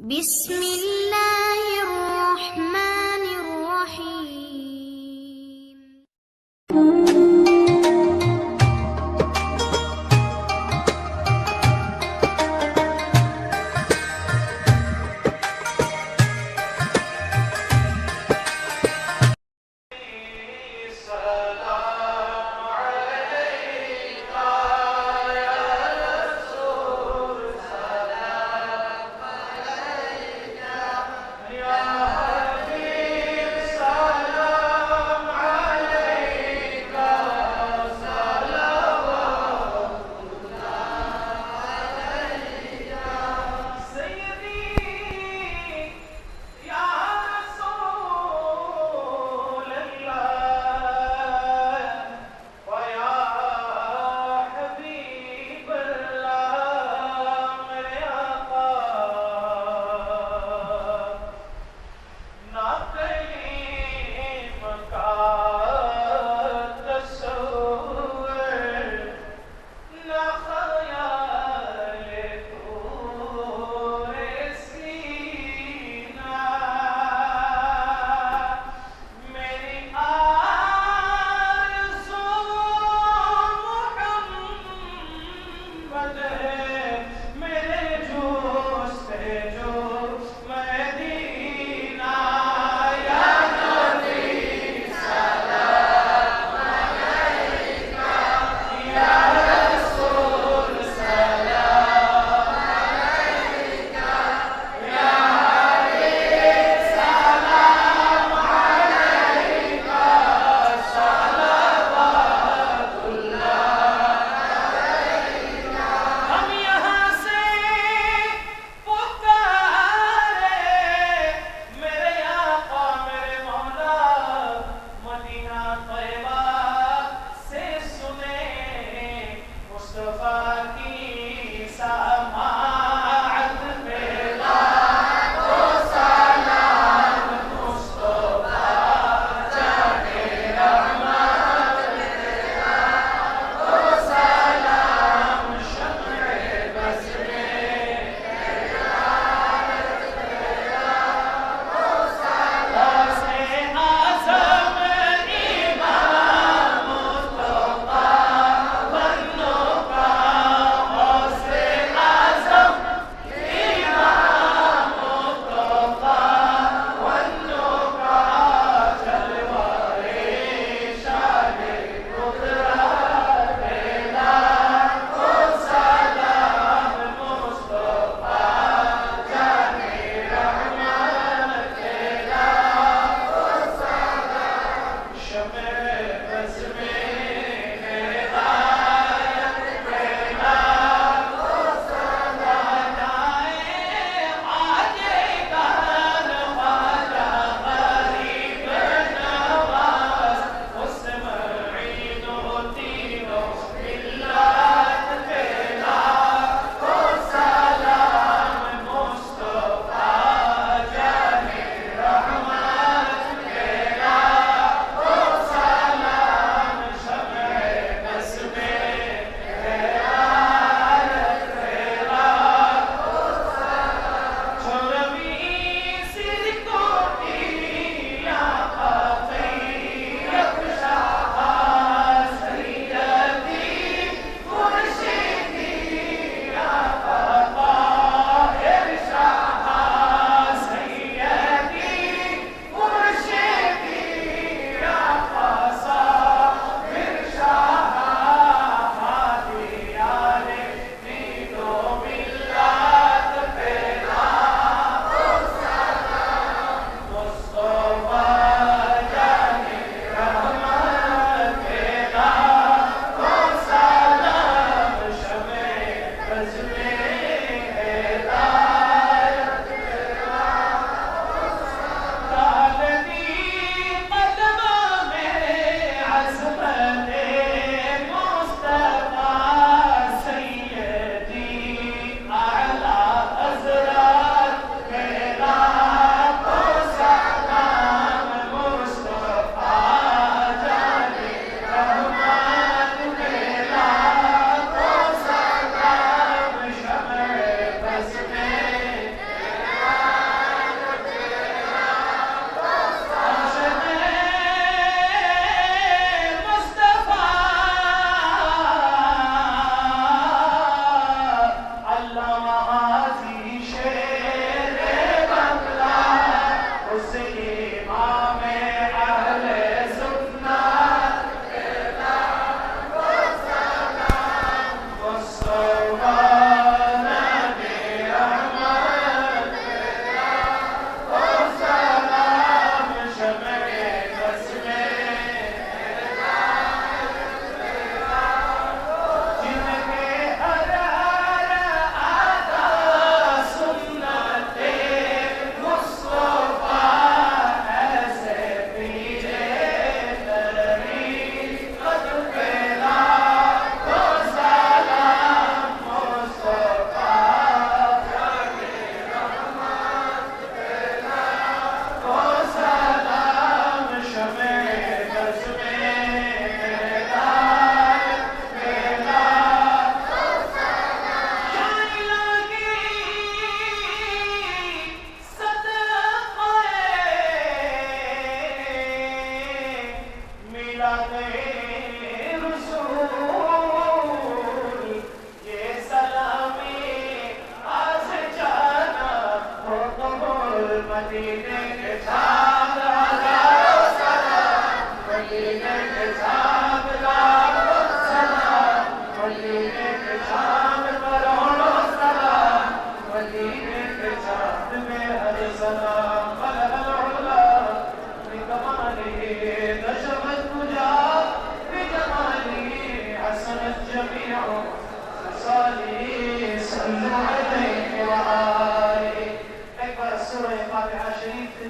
بسم الله.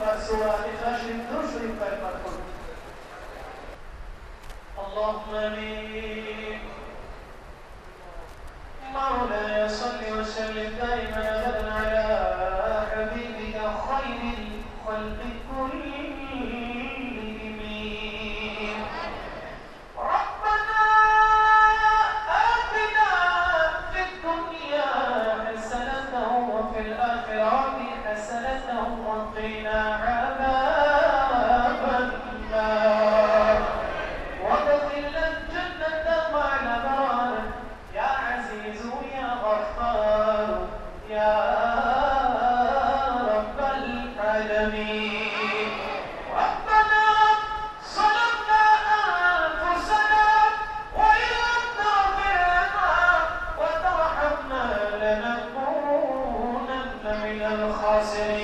سوالف نشر فيقول اللهم آمين. مولاي صل وسلم دائما ابدا على حبيبك خير الخلق كلهم. من الخاسرين.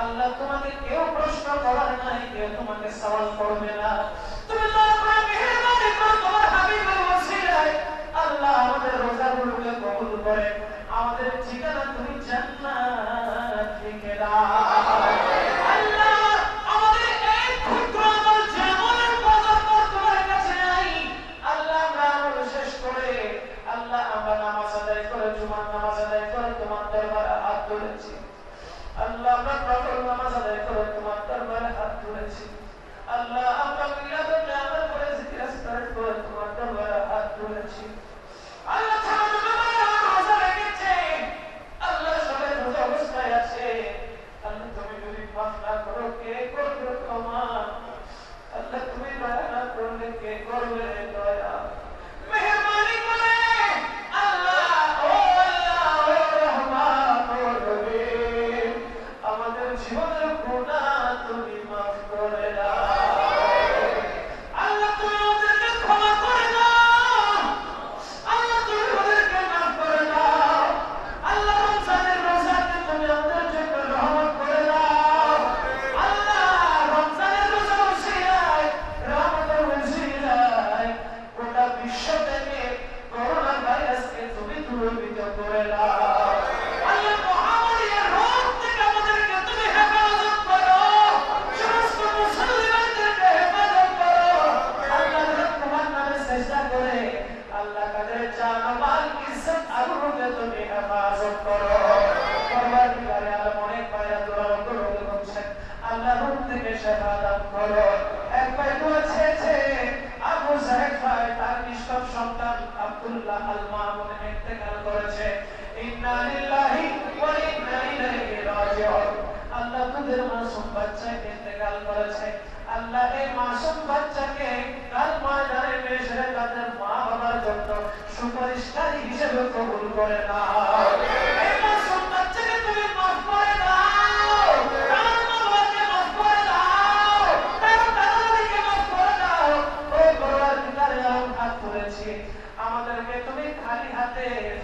আল্লাহ তোমাকে কেউ প্রশ্ন করার নাই কেউ তোমাকে করবে না তুমি তোমার আল্লাহ আমাদের রোজাগুলোকে আমাদের ঠিকানা সব সন্তান আব্দুল্লাহ আল মামুন ইন্তেকাল করেছে। ইন্না লিল্লাহি ওয়া ইন্না ইলাইহি রাজিউন। আল্লাহ তাদের মাসুম বাচ্চা ইন্তেকাল করেছে। আল্লাহ এই মাসুম বাচ্চাকে কাল ময়দানে পেশ তাদের মা বাবার জন্য সুপারিশকারী হিসেবে কবুল করে না।